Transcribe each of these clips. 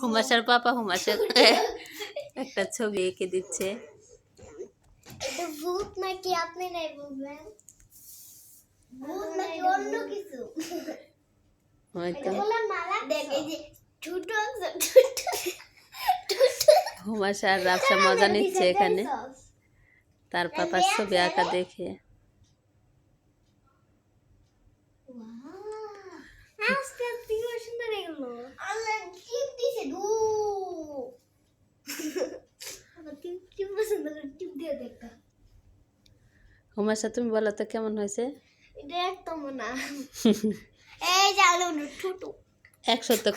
হুমাশার পাপা হুমাশার একটা ছবি এঁকে দিচ্ছে। ভূত নাকি আপনি নাই বলবেন? ভূত নাকি অন্য কিছু? হয়তো। দেখে যে ছোট হুমাশা আর রাবসা মজা নিচ্ছে এখানে। তার পাপার ছবি আঁকা দেখে। আজকে টিপ পছন্দ দিয়ে দেখা হুমাশা তুমি বলো তো কেমন হয়েছে এটা একদম না এই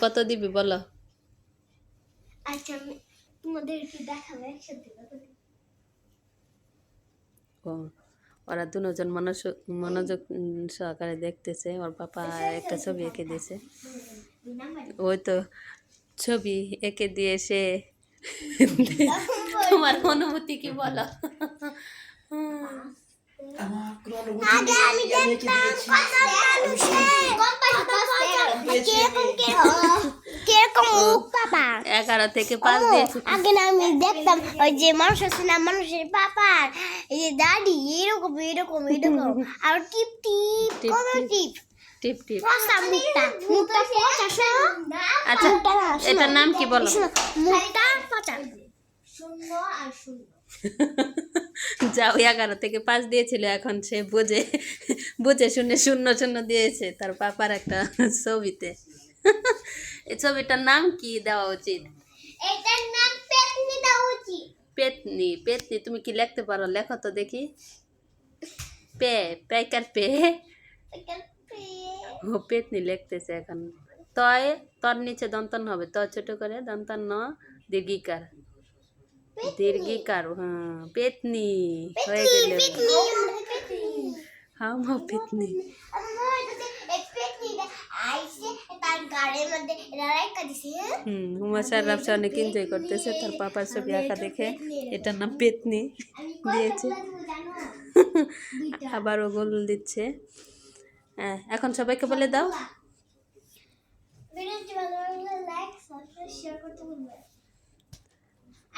কত দিবি বলো? আচ্ছা আমি তোমাদের একটু দেখাবো একসাথে ও ওরা দুজন মনোযোগ মনোযোগ সহকারে দেখতেছে ওর পাপা একটা ছবি এঁকে দিয়েছে। ওই তো ছবি এঁকে দিয়ে সে তোমার অনুভূতি কি বলো এগারো থেকে পাঁচ আগে আমি দেখতাম ওই যে মানুষ আছে না মানুষের পাপার। এই যে দাড়ি এরকম এরকম এরকম। আর টিপ টিপ টিপ, আচ্ছা। এটার নাম কি বলো? পচা শূন্য আর শূন্য যাও এগারো থেকে পাঁচ দিয়েছিল এখন সে বুঝে বুঝে শুনে শূন্য শূন্য দিয়েছে তার পাপার একটা ছবিতে। এই ছবিটার নাম কি দেওয়া উচিত? এটার নাম পেতনি দেওয়া উচিত। পেতনি পেতনি তুমি কি লিখতে পারো? লেখো তো দেখি। পে পেকার পে। পে- ও পেতনি লিখতেছে এখন। তয় তর নিচে দন্তন হবে। ত ছোট করে দন্তন ন দীর্ঘিকার। দীর্ঘিকার হ্যাঁ পেতনি। হয়ে গেল। হ্যাঁ মা পেতনি। হ্যাঁ? হুম রাবসা অনেক এনজয় করতেছে তার পাপার ছবি আঁকা দেখে এটার নাম পেতনি দিয়েছে। আবারও গোল দিচ্ছে। হ্যাঁ এখন সবাইকে বলে দাও। ভিডিওটি ভালো লাগলে লাইক সাবস্ক্রাইব শেয়ার করতে ভুলবেন না। আর এটা- এটাতে তো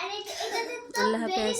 আল্লাহ হাফেজ।